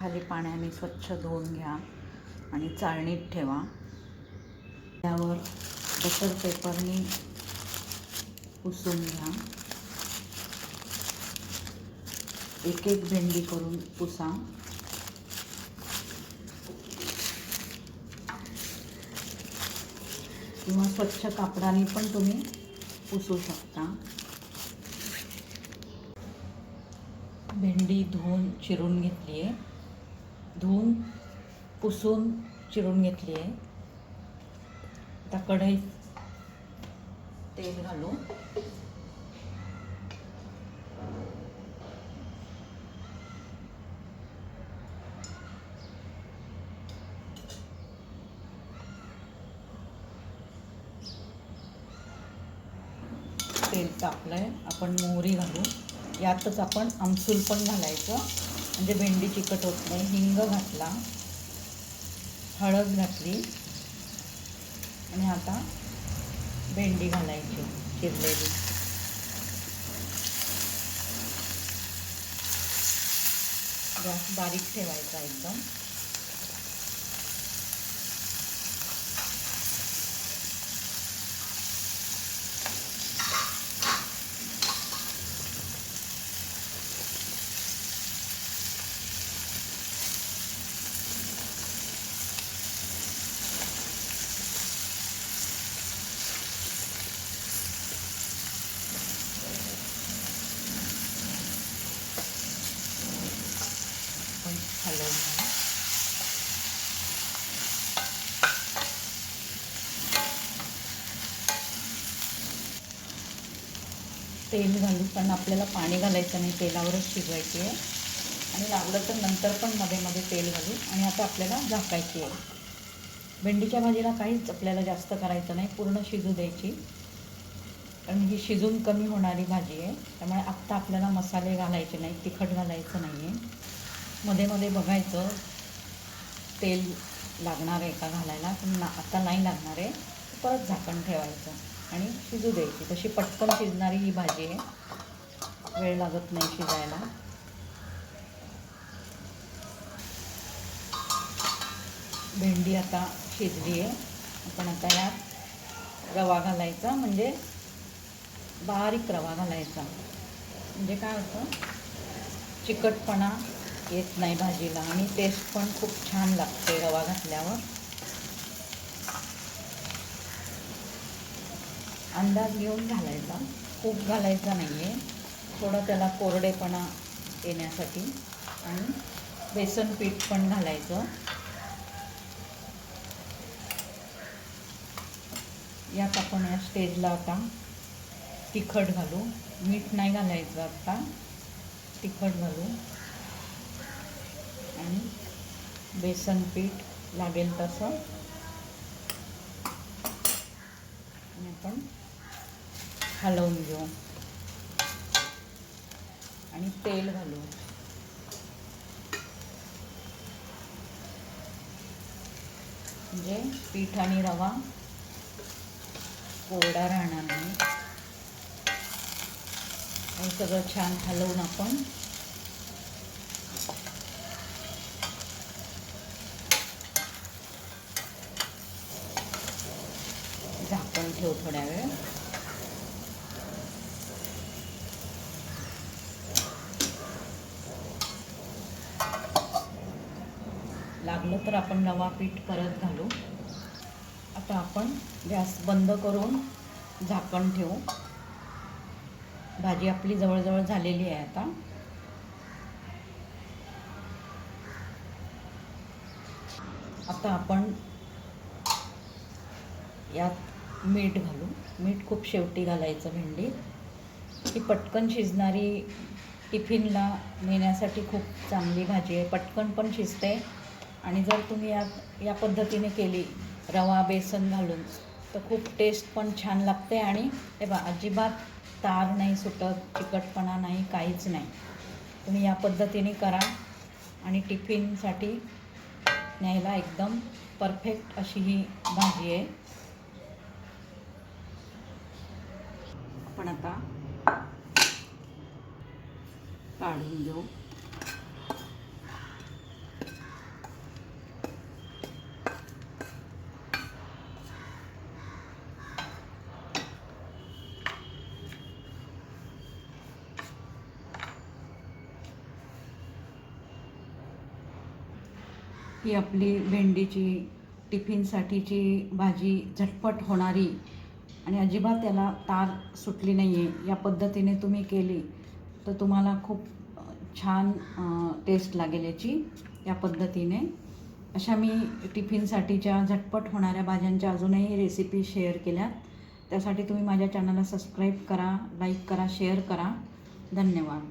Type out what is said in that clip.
खाली पाण्याने स्वच्छ धुवून घ्या आणि चाळणीत ठेवा. त्यावर बटर पेपरनी पुसून घ्या. एक एक भेंडी करून पुसा. किंवा स्वच्छ कापडाने पण तुम्ही पुसू शकता. भेंडी धुवून चिरून घेतली आहे धुवून पुसून चिरून घेतली आहे. आता कढईत तेल घालू तेल तापलं आहे आपण मोहरी घालू. यातच आपण आमसूल पण घालायचं. म्हणजे भेंडी चिकट होत नाही. हिंग घातला. हळद घातली. आणि आता भेंडी घालायची चिरलेली. गॅस बारीक ठेवायचा एकदम पण हलवून घ्या. तेल घालू कारण आपल्याला पाणी घालायचं नाही तेलावरच शिजवायची आहे. आणि लागलं तर नंतर पण मध्ये मध्ये तेल घालू आणि आता आपल्याला झाकायची आहे. भेंडीच्या भाजीला काहीच आपल्याला जास्त करायचं नाही पूर्ण शिजू द्यायची. कारण ही शिजून कमी होणारी भाजी आहे त्यामुळे आत्ता आपल्याला मसाले घालायचे नाही तिखट घालायचं नाही आहे. मध्ये मध्ये बघायचं तेल लागणार आहे का घालायला पण ना आता नाही लागणार आहे परत झाकण ठेवायचं. आणि शिजू द्यायची. तशी पटकन शिजणारी ही भाजी आहे. वेळ लागत नाही शिजायला. भेंडी आता शिजली आहे. आपण आता यात रवा घालायचा म्हणजे बारीक रवा घालायचा. म्हणजे काय होतं? चिकटपणा येत नाही भाजीला आणि टेस्ट पण खूप छान लागते रवा घातल्यावर. अंदाज घेऊन घालायचा. खूप घालायचा नाही आहे थोडं त्याला कोरडेपणा येण्यासाठी आणि बेसन पीठ पण घालायचं. यात आपण या स्टेजला आता तिखट घालू. मीठ नाही घालायचं आता. तिखट घालू. आणि बेसन पीठ लागेल तसं. आणि आपण हलवून घेऊ. आणि तेल घालू. म्हणजे पीठ आणि रवा कोरडा राहणार नाही. हे सगळं छान हलवून आपण झाकण ठेवू थोड्या वेळ. लागलं तर आपण नवा पीठ परत घालू. आता आपण गॅस बंद करून झाकण ठेवू. भाजी आपली जवळजवळ झालेली आहे आता. आता आपण यात मीठ घालू. मीठ खूप शेवटी घालायचं भेंडी. ही पटकन शिजणारी टिफिनला नेण्यासाठी खूप चांगली भाजी आहे. पटकन पण शिजते. आणि जर तुम्ही या या पद्धतीने केली रवा बेसन घालून तर खूप टेस्ट पण छान लागते आणि हे बा अजिबात तार नाही सुटत चिकटपणा नाही काहीच नाही. तुम्ही या पद्धतीने करा आणि टिफिनसाठी न्यायला एकदम परफेक्ट अशी ही भाजी आहे. आपण आता काढून घेऊ. ही आपली भेंडीची टिफिनसाठीची भाजी झटपट होणारी आणि अजिबात त्याला तार सुटली नाही आहे या पद्धतीने तुम्ही केली तर तुम्हाला खूप छान टेस्ट लागेल याची या पद्धतीने. अशा मी टिफिनसाठीच्या झटपट होणाऱ्या भाज्यांच्या अजूनही रेसिपी शेअर केल्यात त्यासाठी तुम्ही माझ्या चॅनलला सबस्क्राईब करा लाईक करा शेअर करा. धन्यवाद.